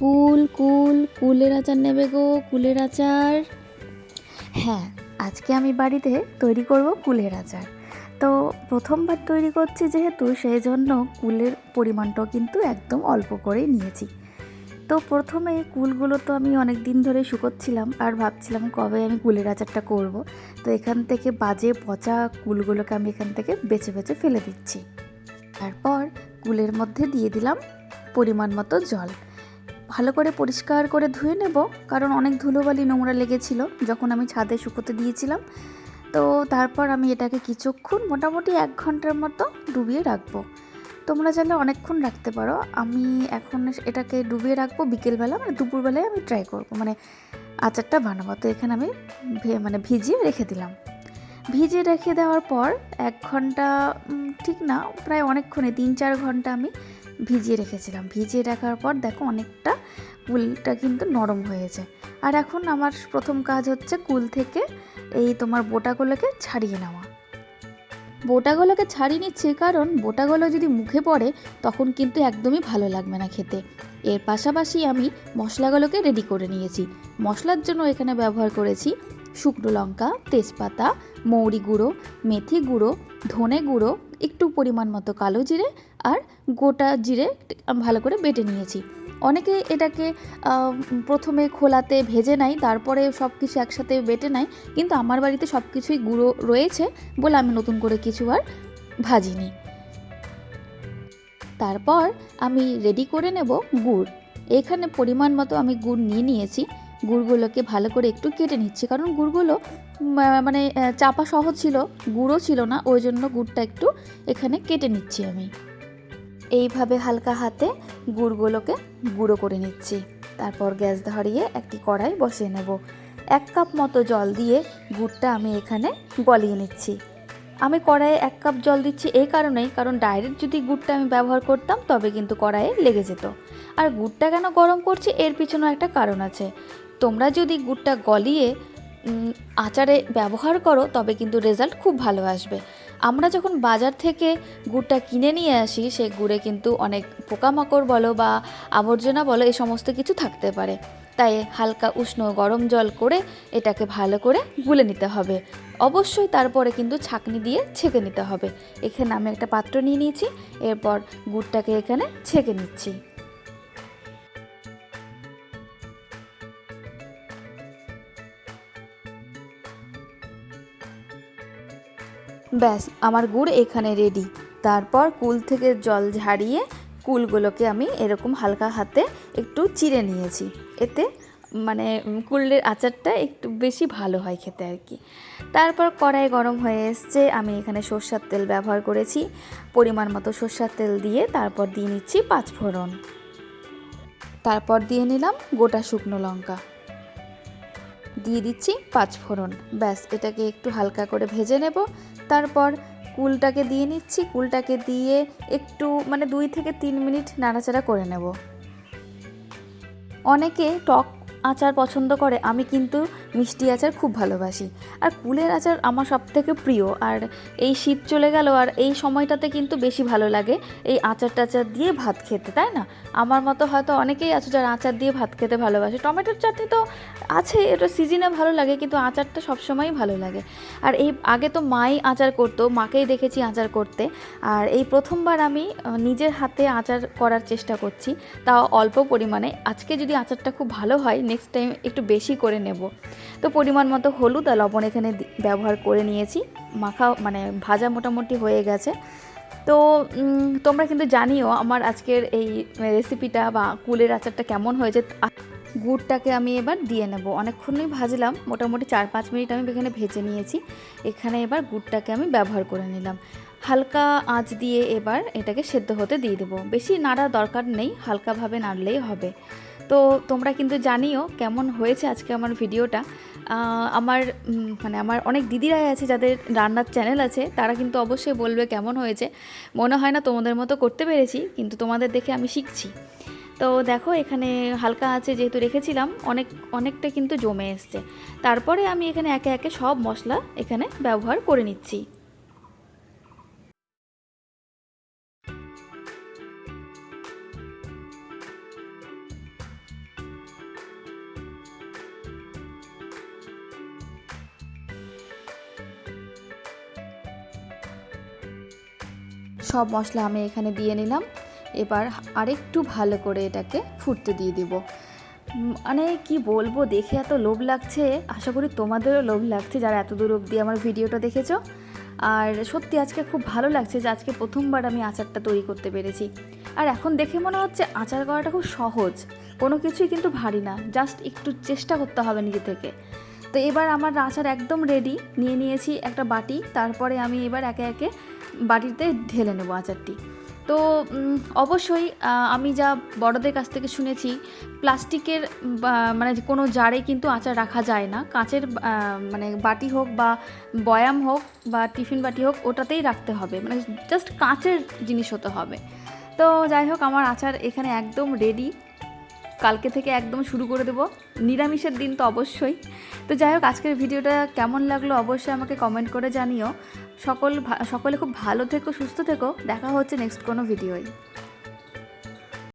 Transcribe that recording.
কুল কুল, কুলের আচার নেবে গো, কুলের আচার। হ্যাঁ আজকে আমি বাড়িতে তৈরি করব কুলের আচার। তো প্রথমবার তৈরি করছি যেহেতু সেই জন্য কুলের পরিমাণটাও কিন্তু একদম অল্প করেই নিয়েছি। তো প্রথমে কুলগুলো তো আমি অনেক দিন ধরে শুকোচ্ছিলাম আর ভাবছিলাম কবে আমি কুলের আচারটা করব। তো এখান থেকে বাজে পচা কুলগুলোকে আমি এখান থেকে বেছে বেছে ফেলে দিচ্ছি। তারপর কুলের মধ্যে দিয়ে দিলাম পরিমাণ মতো জল। ভালো করে পরিষ্কার করে ধুয়ে নেব, কারণ অনেক ধুলোবালি নোংরা লেগেছিল যখন আমি ছাদে শুকোতে দিয়েছিলাম। তো তারপর আমি এটাকে কিছুক্ষণ মোটামুটি এক ঘণ্টার মতো ডুবিয়ে রাখব। তোমরা চাইলে অনেকক্ষণ রাখতে পারো। আমি এখন এটাকে ডুবিয়ে রাখব বিকেলবেলা মানে দুপুরবেলায় আমি ট্রাই করব মানে আচারটা বানাবো। তো এখানে আমি মানে ভিজিয়ে রেখে দিলাম। ভিজিয়ে রেখে দেওয়ার পর এক ঘণ্টা ঠিক না, প্রায় অনেকক্ষণে, তিন চার ঘণ্টা আমি ভিজিয়ে রেখেছিলাম। ভিজিয়ে রাখার পর দেখো অনেকটা কুলটা কিন্তু নরম হয়েছে। আর এখন আমার প্রথম কাজ হচ্ছে কুল থেকে এই তোমার বোটাগুলোকে ছাড়িয়ে নেওয়া। বোটাগুলোকে ছাড়িয়ে নিচ্ছি কারণ বোটাগুলো যদি মুখে পড়ে তখন কিন্তু একদমই ভালো লাগবে না খেতে। এর পাশাপাশি আমি মশলাগুলোকে রেডি করে নিয়েছি। মশলার জন্য এখানে ব্যবহার করেছি শুকনো লঙ্কা, তেজপাতা, মৌরি গুঁড়ো, মেথি গুঁড়ো, ধনে গুঁড়ো, একটু পরিমাণ মতো কালো জিরে আর গোটা জিরে ভালো করে বেটে নিয়েছি। অনেকে এটাকে প্রথমে খোলাতে ভেজে নেয়, তারপরে সব কিছু একসাথে বেটে নেয়, কিন্তু আমার বাড়িতে সব কিছুই গুঁড়ো রয়েছে বলে আমি নতুন করে কিছু আর ভাজিনি। তারপর আমি রেডি করে নেব গুড়। এখানে পরিমাণ মতো আমি গুড় নিয়ে নিয়েছি। গুড়গুলোকে ভালো করে একটু কেটে নিচ্ছি, কারণ গুড়গুলো মানে চাপা সহজ ছিল, গুঁড়ো ছিল না, ওই জন্য গুড়টা একটু এখানে কেটে নিচ্ছি আমি। এইভাবে হালকা হাতে গুড়গুলোকে গুঁড়ো করে নিচ্ছি। তারপর গ্যাস ধরিয়ে একটি কড়াই বসিয়ে নেব। এক কাপ মতো জল দিয়ে গুড়টা আমি এখানে গলিয়ে নিচ্ছি। আমি কড়াইয়ে এক কাপ জল দিচ্ছি এই কারণেই, কারণ ডাইরেক্ট যদি গুড়টা আমি ব্যবহার করতাম, তবে কিন্তু কড়াইয়ে লেগে যেত। আর গুড়টা কেন গরম করছি, এর পিছনেও একটা কারণ আছে। তোমরা যদি গুড়টা গলিয়ে আচারে ব্যবহার করো, তবে কিন্তু রেজাল্ট খুব ভালো আসবে। আমরা যখন বাজার থেকে গুড়টা কিনে নিয়ে আসি, সে গুড়ে কিন্তু অনেক পোকামাকড় বলো বা আবর্জনা বলো এই সমস্ত কিছু থাকতে পারে। তাই হালকা উষ্ণ গরম জল করে এটাকে ভালো করে গুলে নিতে হবে। অবশ্যই তারপরে কিন্তু ছাঁকনি দিয়ে ছেঁকে নিতে হবে। এখানে আমি একটা পাত্র নিয়ে নিয়েছি, এরপর গুড়টাকে এখানে ছেঁকে নিচ্ছি। ব্যাস, আমার গুড় এখানে রেডি তারপর কুল থেকে জল ঝাড়িয়ে কুলগুলোকে আমি এরকম হালকা হাতে একটু চিড়ে নিয়েছি। এতে মানে কুলের আচারটা একটু বেশি ভালো হয় খেতে আর কি। তারপর কড়াই গরম হয়ে এসছে, আমি এখানে সর্ষার তেল ব্যবহার করেছি। পরিমাণ মতো সর্ষার তেল দিয়ে তারপর দিয়ে নিচ্ছি পাঁচ ফোড়ন। তারপর দিয়ে নিলাম গোটা শুকনো লঙ্কা। দিয়ে দিচ্ছি পাঁচ ফোড়ন। ব্যাস, এটাকে একটু হালকা করে ভেজে নেব। তারপর কুলটাকে দিয়ে নিচ্ছি, কুলটাকে দিয়ে একটু মানে দুই থেকে তিন মিনিট নাড়াচাড়া করে নেব। অনেকে টক আচার পছন্দ করে, আমি কিন্তু মিষ্টি আচার খুব ভালোবাসি। আর কুলের আচার আমার সব থেকে প্রিয়। আর এই শীত চলে গেল, আর এই সময়টাতে কিন্তু বেশি ভালো লাগে এই আচার টাচার দিয়ে ভাত খেতে, তাই না? আমার মতো হয়তো অনেকেই আছে যারা আচার দিয়ে ভাত খেতে ভালোবাসে। টমেটোর চাটনি তো আছে, এটা সিজনে ভালো লাগে, কিন্তু আচারটা সবসময়ই ভালো লাগে। আর এই আগে তো মাই আচার করতো, মাকেই দেখেছি আচার করতে। আর এই প্রথমবার আমি নিজের হাতে আচার করার চেষ্টা করছি। তাও অল্প পরিমাণে। আজকে যদি আচারটা খুব ভালো হয় নেক্সট টাইম একটু বেশি করে নেব। তো পরিমাণ মতো হলুদ আর লবণ এখানে ব্যবহার করে নিয়েছি। মাখা মানে ভাজা মোটামুটি হয়ে গেছে। তো তোমরা কিন্তু জানিও আমার আজকের এই রেসিপিটা বা কুলের আচারটা কেমন হয়েছে। গুড়টাকে আমি এবার দিয়ে নেব। অনেকক্ষণই ভাজলাম। মোটামুটি চার পাঁচ মিনিট আমি এখানে ভেজে নিয়েছি। এখানে এবার গুড়টাকে আমি ব্যবহার করে নিলাম। হালকা আঁচ দিয়ে এবার এটাকে সেদ্ধ হতে দিয়ে দেবো। বেশি নাড়া দরকার নেই। হালকাভাবে নাড়লেই হবে। তো তোমরা কিন্তু জানিও কেমন হয়েছে আজকে আমার ভিডিওটা। আমার মানে আমার অনেক দিদিরাই আছে যাদের রান্নার চ্যানেল আছে, তারা কিন্তু অবশ্যই বলবে কেমন হয়েছে। মনে হয় না তোমাদের মতো করতে পেরেছি, কিন্তু তোমাদের দেখে আমি শিখছি। তো দেখো, এখানে হালকা আছে যেহেতু রেখেছিলাম, অনেক, অনেকটা কিন্তু জমে এসছে। তারপরে আমি এখানে একে একে সব মশলা এখানে ব্যবহার করে নিচ্ছি। সব মশলা আমি এখানে দিয়ে নিলাম। এবার আরেকটু ভালো করে এটাকে ফুটতে দিয়ে দিব। মানে কি বলব, দেখে এত লোভ লাগছে। আশা করি তোমাদেরও লোভ লাগছে যারা এত দূর অবধি আমার ভিডিওটা দেখেছ। আর সত্যি আজকে খুব ভালো লাগছে যে আজকে প্রথমবার আমি আচারটা তৈরি করতে পেরেছি। আর এখন দেখে মনে হচ্ছে আচার করাটা খুব সহজ। কোনো কিছুই কিন্তু ভারী না, জাস্ট একটু চেষ্টা করতে হবে নিজে থেকে। তো এবার আমার আচার একদম রেডি নিয়ে নিয়েছি একটা বাটি। তারপরে আমি এবার একে একে বাটিতে ঢেলে নেব আচারটি। তো অবশ্যই আমি যা বড়দের কাছ থেকে শুনেছি, প্লাস্টিকের মানে কোনো জারে কিন্তু আচার রাখা যায় না। কাঁচের মানে বাটি হোক বা বয়াম হোক বা টিফিন বাটি হোক, ওটাতেই রাখতে হবে। মানে জাস্ট কাঁচের জিনিস হতে হবে। তো যাই হোক, আমার আচার এখানে একদম রেডি কালকে থেকে একদম শুরু করে দেবো। নিরামিষের দিন তো অবশ্যই। তো যাই হোক, আজকের ভিডিওটা কেমন লাগল অবশ্যই আমাকে কমেন্ট করে জানিও। সকল সকলে খুব ভালো থেকো, সুস্থ থেকো। দেখা হচ্ছে নেক্সট কোনো ভিডিওয়।